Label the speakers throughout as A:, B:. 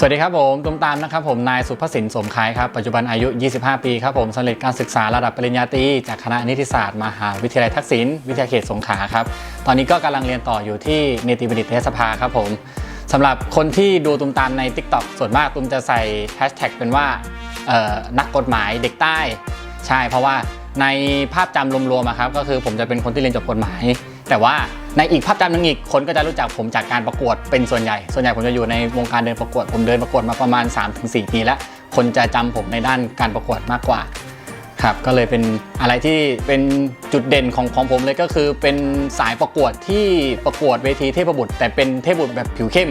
A: สวัสดีครับผมตุ้มตามนะครับผมนายสุภสินสมคายครับปัจจุบันอายุ 25 ปีครับผมสำเร็จการศึกษาระดับปริญญาตรีจากคณะนิติศาสตร์มหาวิทยาลัยทักษิณวิทยาเขตสงขลาครับตอนนี้ก็กำลังเรียนต่ออยู่ที่เนติบัณฑิตยสภาครับผมสำหรับคนที่ดูตุ้มตามใน TikTok ส่วนมากตุ้มจะใส่แฮชแท็กเป็นว่านักกฎหมายเด็กใต้ ใช่ เพราะว่าในภาพจำรวมๆครับก็คือผมจะเป็นคนที่เรียนจบกฎหมาย แต่ว่า ในอีกภาพจำหนึ่งอีกคนก็จะรู้จักผมจากการประกวดเป็นส่วนใหญ่ ส่วนใหญ่ผมจะอยู่ในวงการเดินประกวด ผมเดินประกวดมาประมาณ 3-4 ปีแล้ว คนจะจำผมในด้านการประกวดมากกว่าครับก็เลยเป็นอะไรที่เป็นจุดเด่นของของผมเลยก็คือเป็นสายประกวดที่ประกวดเวทีเทพบุตร แต่เป็นเทพบุตรแบบผิวเข้ม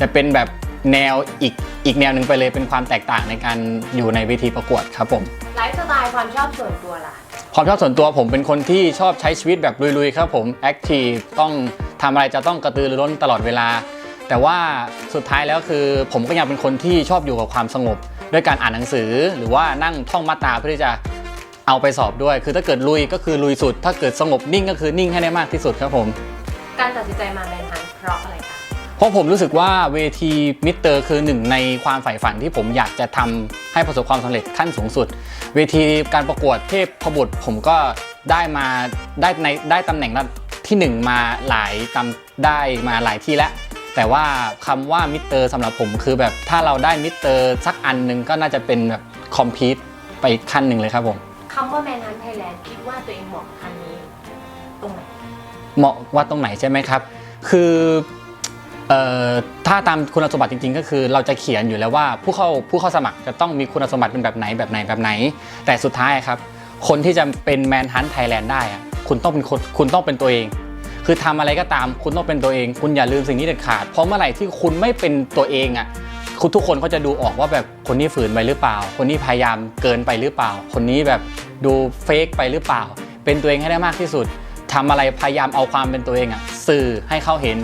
A: จะเป็นแบบแนวอีกอีกแนวหนึ่งไปเลยเป็นความแตกต่างในการอยู่ในเวทีประกวดครับผม
B: ไลฟ์สไตล์ความชอบส่วนตัวล่ะ
A: ความชอบส่วนตัวผมเป็นคนที่ชอบใช้ชีวิตแบบลุยๆครับผมแอคทีฟต้องทำอะไรจะต้องกระตือรือร้นตลอดเวลา แต่ว่าสุดท้ายแล้วคือ ผมก็ยังเป็นคนที่ชอบอยู่กับความสงบ ด้วยการอ่านหนังสือ หรือว่านั่งท่องมาตาเพื่อที่จะเอาไปสอบด้วย คือถ้าเกิดลุยก็คือลุยสุด ถ้าเกิดสงบนิ่งก็คือนิ่งให้ได้มากที่สุดครับผม
B: การตัดสินใจมาแมนฮันเพราะอะไรคะ
A: เพราะผมรู้สึกว่าเวทีมิสเตอร์คือหนึ่งในความใฝ่ฝันที่ผมอยากจะทำให้ประสบความสำเร็จขั้นสูงสุด เวทีการประกวดเทพพบุตรผมก็ได้มาได้ในได้ตำแหน่งที่หนึ่งมาหลายตำได้มาหลายที่แล้ว แต่ว่าคำว่ามิสเตอร์สำหรับผมคือแบบถ้าเราได้มิสเตอร์สักอันหนึ่งก็น่าจะเป็นแบบคอมพีตไปอีกขั้นหนึ่งเลยครับผม
B: คำว่าแมนฮันไทยแลนด์คิดว่าตัวเองเหมาะกับคันนี้ตรงไหน
A: เหมาะว่าตรงไหนใช่ไหมครับ คือ เอ่อถ้าตามคุณสมบัติจริงๆ ก็คือ เราจะเขียนอยู่แล้วว่าผู้เข้าผู้เข้าสมัครจะต้องมีคุณสมบัติเป็นแบบไหนแบบไหนแบบไหน แต่สุดท้ายครับ คนที่จะเป็นแมนฮันไทยแลนด์ได้อะคุณต้องเป็นคนคุณต้องเป็นตัวเอง คือทำอะไรก็ตามคุณต้องเป็นตัวเอง คุณอย่าลืมสิ่งนี้เด็ดขาด เพราะเมื่อไหร่ที่คุณไม่เป็นตัวเองอะคุณทุกคนเขาจะดูออกว่าแบบคนนี้ฝืนไปหรือเปล่า คนนี้พยายามเกินไปหรือเปล่า คนนี้แบบดูเฟกไปหรือเปล่า เป็นตัวเองให้ได้มากที่สุดทำอะไรพยายามเอาความเป็นตัวเองอะสื่อให้เขาเห็น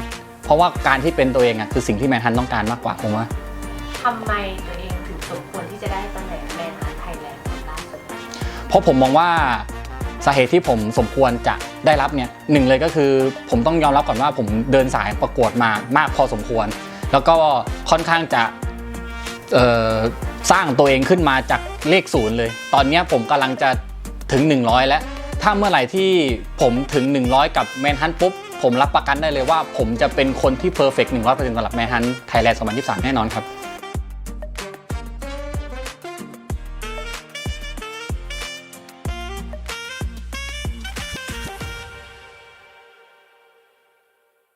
A: เพราะว่าการที่เป็นตัวเองอะคือสิ่งที่แมนฮันต้องการมากกว่าผมว่า
B: ทำไมตัวเองถึงสมควรที่จะได้ตำแหน่งแมนฮันไทยแลนด์ล่าสุด
A: เพราะผมมองว่าสาเหตุที่ผมสมควรจะได้รับเนี่ยหนึ่งเลยก็คือผมต้องยอมรับก่อนว่าผมเดินสายประกวดมามากพอสมควร แล้วก็ค่อนข้างจะเอ่อสร้างตัวเองขึ้นมาจากเลขศูนย์เลย ตอนเนี้ยผมกำลังจะถึง 100 แล้ว ถ้าเมื่อไหร่ที่ผมถึง 100 กับแมนฮันปุ๊บ ผมรับประกันได้เลยว่า ผมจะเป็นคนที่เพอร์เฟกต์หนึ่งร้อยเปอร์เซ็นต์สำหรับแมนฮันไทยแลนด์2023แน่นอนครับ